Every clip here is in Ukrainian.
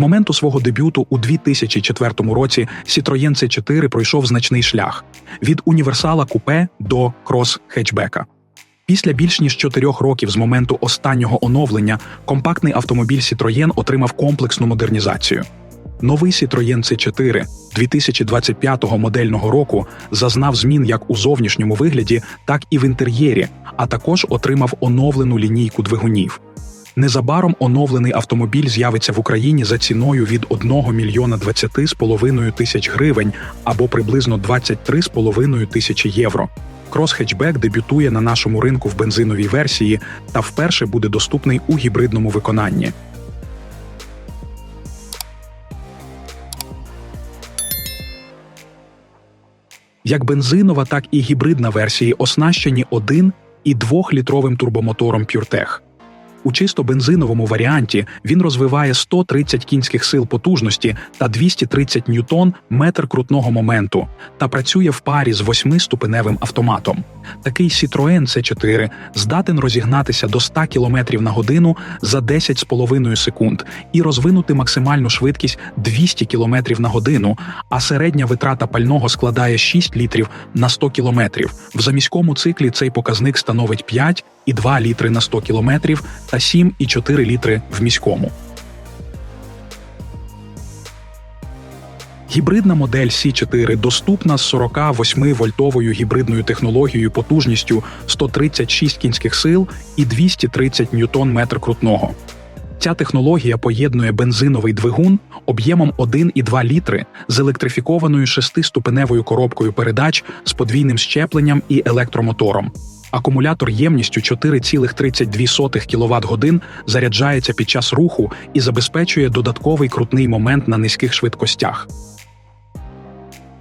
моменту свого дебюту у 2004 році Citroën C4 пройшов значний шлях від універсала купе до крос-хетчбека. Після більш ніж чотирьох років з моменту останнього оновлення компактний автомобіль Citroën отримав комплексну модернізацію. Новий Citroën C4 2025 модельного року зазнав змін як у зовнішньому вигляді, так і в інтер'єрі, а також отримав оновлену лінійку двигунів. Незабаром оновлений автомобіль з'явиться в Україні за ціною від 1 мільйона 20 з половиною тисяч гривень або приблизно 23 з половиною тисячі євро. Крос-хетчбек дебютує на нашому ринку в бензиновій версії та вперше буде доступний у гібридному виконанні. Як бензинова, так і гібридна версії оснащені 1 і 2-літровим турбомотором PureTech. У чисто бензиновому варіанті він розвиває 130 кінських сил потужності та 230 ньютон метр крутного моменту та працює в парі з восьмиступеневим автоматом. Такий Citroën C4 здатен розігнатися до 100 км на годину за 10,5 секунд і розвинути максимальну швидкість 200 км на годину, а середня витрата пального складає 6 літрів на 100 км. В заміському циклі цей показник становить 5 і 2 літри на 100 км та 7,4 літри в міському. Гібридна модель C4 доступна з 48-вольтовою гібридною технологією потужністю 136 кінських сил і 230 ньютон метр крутного. Ця технологія поєднує бензиновий двигун об'ємом 1,2 літри з електрифікованою шестиступеневою коробкою передач з подвійним щепленням і електромотором. Акумулятор ємністю 4,32 кВт годин заряджається під час руху і забезпечує додатковий крутний момент на низьких швидкостях.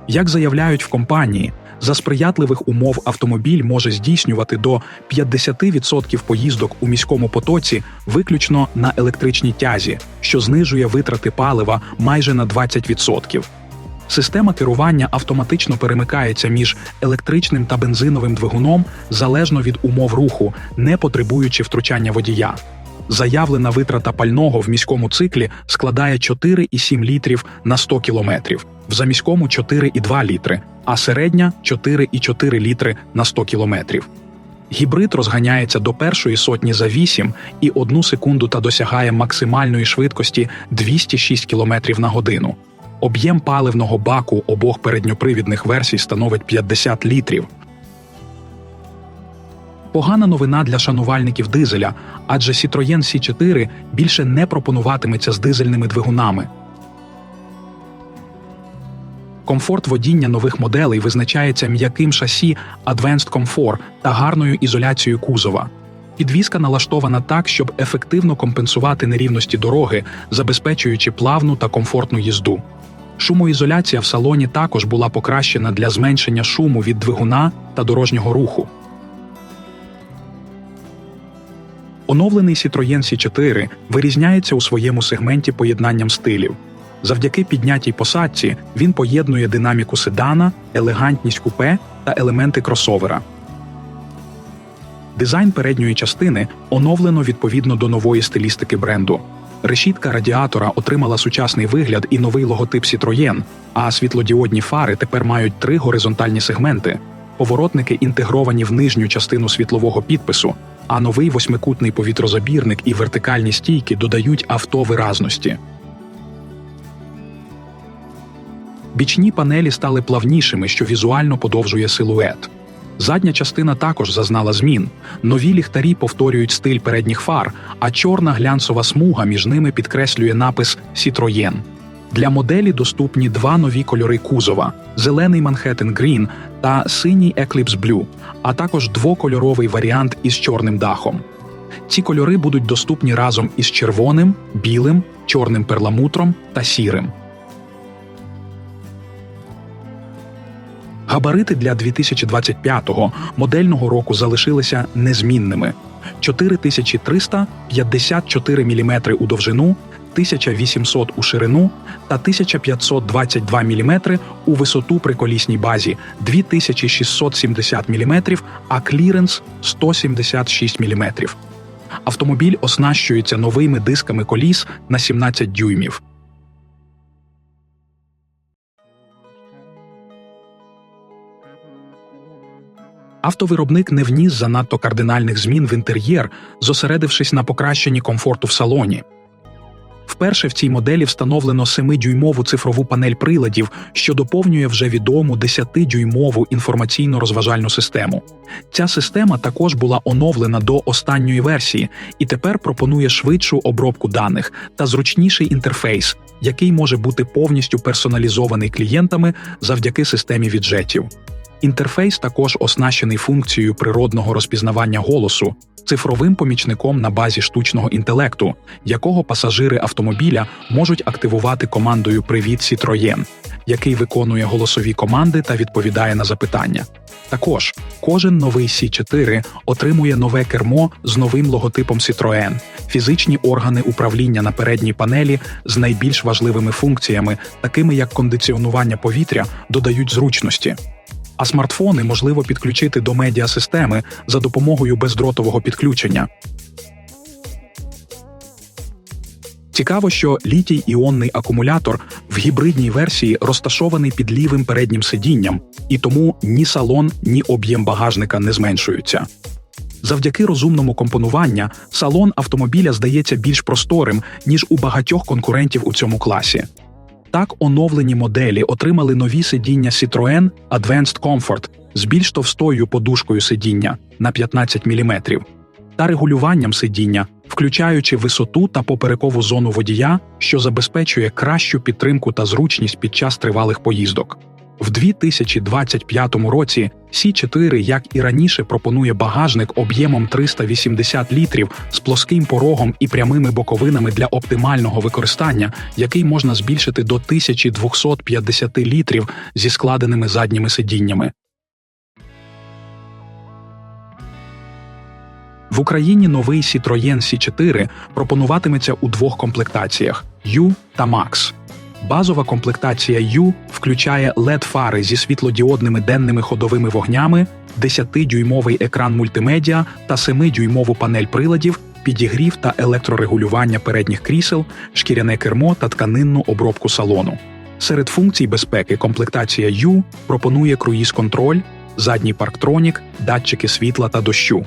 Як заявляють в компанії, за сприятливих умов автомобіль може здійснювати до 50% поїздок у міському потоці виключно на електричній тязі, що знижує витрати палива майже на 20%. Система керування автоматично перемикається між електричним та бензиновим двигуном залежно від умов руху, не потребуючи втручання водія. Заявлена витрата пального в міському циклі складає 4,7 літрів на 100 кілометрів, в заміському 4,2 літри, а середня 4,4 літри на 100 кілометрів. Гібрид розганяється до першої сотні за 8 і 1 секунду та досягає максимальної швидкості 206 км на годину. Об'єм паливного баку обох передньопривідних версій становить 50 літрів. Погана новина для шанувальників дизеля, адже Citroën C4 більше не пропонуватиметься з дизельними двигунами. Комфорт водіння нових моделей визначається м'яким шасі Advanced Comfort та гарною ізоляцією кузова. Підвізка налаштована так, щоб ефективно компенсувати нерівності дороги, забезпечуючи плавну та комфортну їзду. Шумоізоляція в салоні також була покращена для зменшення шуму від двигуна та дорожнього руху. Оновлений Citroën C4 вирізняється у своєму сегменті поєднанням стилів. Завдяки піднятій посадці він поєднує динаміку седана, елегантність купе та елементи кросовера. Дизайн передньої частини оновлено відповідно до нової стилістики бренду. Решітка радіатора отримала сучасний вигляд і новий логотип Citroën, а світлодіодні фари тепер мають три горизонтальні сегменти. Поворотники інтегровані в нижню частину світлового підпису, а новий восьмикутний повітрозабірник і вертикальні стійки додають авто виразності. Бічні панелі стали плавнішими, що візуально подовжує силует. Задня частина також зазнала змін. Нові ліхтарі повторюють стиль передніх фар, а чорна глянцова смуга між ними підкреслює напис Citroën. Для моделі доступні два нові кольори кузова: зелений Manhattan Green та синій Eclipse Blue, а також двокольоровий варіант із чорним дахом. Ці кольори будуть доступні разом із червоним, білим, чорним перламутром та сірим. Габарити для 2025-го модельного року залишилися незмінними: 4354 мм у довжину, 1800 у ширину та 1522 мм у висоту при колісній базі, 2670 мм, а кліренс 176 мм. Автомобіль оснащується новими дисками коліс на 17 дюймів. Автовиробник не вніс занадто кардинальних змін в інтер'єр, зосередившись на покращенні комфорту в салоні. Вперше в цій моделі встановлено 7-дюймову цифрову панель приладів, що доповнює вже відому 10-дюймову інформаційно-розважальну систему. Ця система також була оновлена до останньої версії і тепер пропонує швидшу обробку даних та зручніший інтерфейс, який може бути повністю персоналізований клієнтами завдяки системі віджетів. Інтерфейс також оснащений функцією природного розпізнавання голосу, цифровим помічником на базі штучного інтелекту, якого пасажири автомобіля можуть активувати командою Привіт Citroën», який виконує голосові команди та відповідає на запитання. Також кожен новий Сі4 отримує нове кермо з новим логотипом Citroën, фізичні органи управління на передній панелі з найбільш важливими функціями, такими як кондиціонування повітря, додають зручності. А смартфони можливо підключити до медіасистеми за допомогою бездротового підключення. Цікаво, що літій іонний акумулятор в гібридній версії розташований під лівим переднім сидінням, і тому ні салон, ні об'єм багажника не зменшуються. Завдяки розумному компонуванню салон автомобіля здається більш просторим, ніж у багатьох конкурентів у цьому класі. Так, оновлені моделі отримали нові сидіння Citroën Advanced Comfort з більш товстою подушкою сидіння на 15 мм та регулюванням сидіння, включаючи висоту та поперекову зону водія, що забезпечує кращу підтримку та зручність під час тривалих поїздок. В 2025 році Сі4, як і раніше, пропонує багажник об'ємом 380 літрів з плоским порогом і прямими боковинами для оптимального використання, який можна збільшити до 1250 літрів зі складеними задніми сидіннями. В Україні новий Citroën C4 пропонуватиметься у двох комплектаціях U та Max. Базова комплектація U включає led фари зі світлодіодними денними ходовими вогнями, 10-дюймовий екран мультимедіа та 7-дюймову панель приладів, підігрів та електрорегулювання передніх крісел, шкіряне кермо та тканинну обробку салону. Серед функцій безпеки комплектація U пропонує круїз-контроль, задній парктронік, датчики світла та дощу.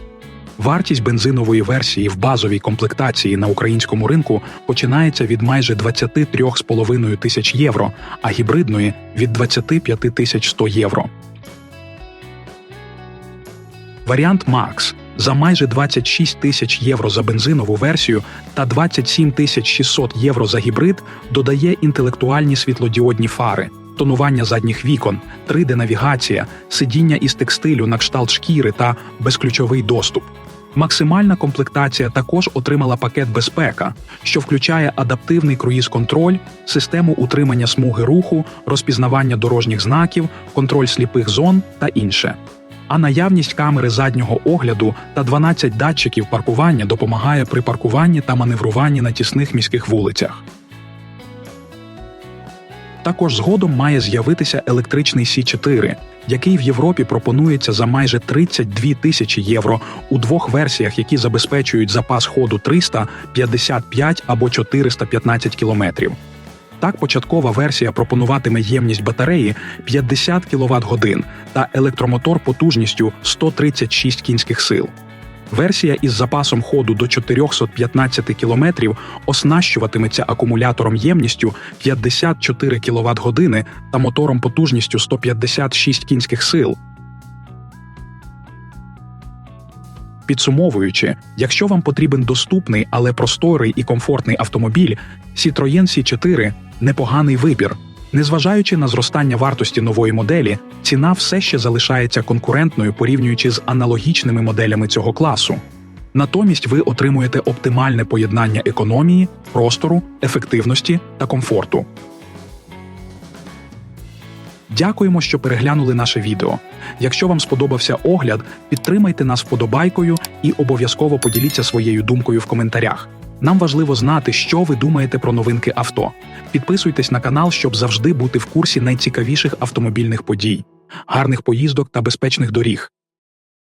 Вартість бензинової версії в базовій комплектації на українському ринку починається від майже 23,5 тисяч євро, а гібридної від 25 тисяч 100 євро. Варіант Max за майже 26 тисяч євро за бензинову версію та 27 тисяч 600 євро за гібрид додає інтелектуальні світлодіодні фари, тонування задніх вікон, 3D-навігація, сидіння із текстилю на кшталт шкіри та безключовий доступ. Максимальна комплектація також отримала пакет безпека, що включає адаптивний круїз-контроль, систему утримання смуги руху, розпізнавання дорожніх знаків, контроль сліпих зон та інше. А наявність камери заднього огляду та 12 датчиків паркування допомагає при паркуванні та маневруванні на тісних міських вулицях. Також згодом має з'явитися електричний Сі4, який в Європі пропонується за майже 32 тисячі євро у двох версіях, які забезпечують запас ходу 300, 55 або 415 кілометрів. Так, початкова версія пропонуватиме ємність батареї 50 кВт годин та електромотор потужністю 136 кінських сил. Версія із запасом ходу до 415 км оснащуватиметься акумулятором ємністю 54 кВт години та мотором потужністю 156 кінських сил. Підсумовуючи, якщо вам потрібен доступний, але просторий і комфортний автомобіль, Citroën C4 – непоганий вибір. Незважаючи на зростання вартості нової моделі, ціна все ще залишається конкурентною порівнюючи з аналогічними моделями цього класу. Натомість ви отримуєте оптимальне поєднання економії, простору, ефективності та комфорту. Дякуємо, що переглянули наше відео. Якщо вам сподобався огляд, підтримайте нас вподобайкою і обов'язково поділіться своєю думкою в коментарях. Нам важливо знати, що ви думаєте про новинки авто. Підписуйтесь на канал, щоб завжди бути в курсі найцікавіших автомобільних подій, гарних поїздок та безпечних доріг.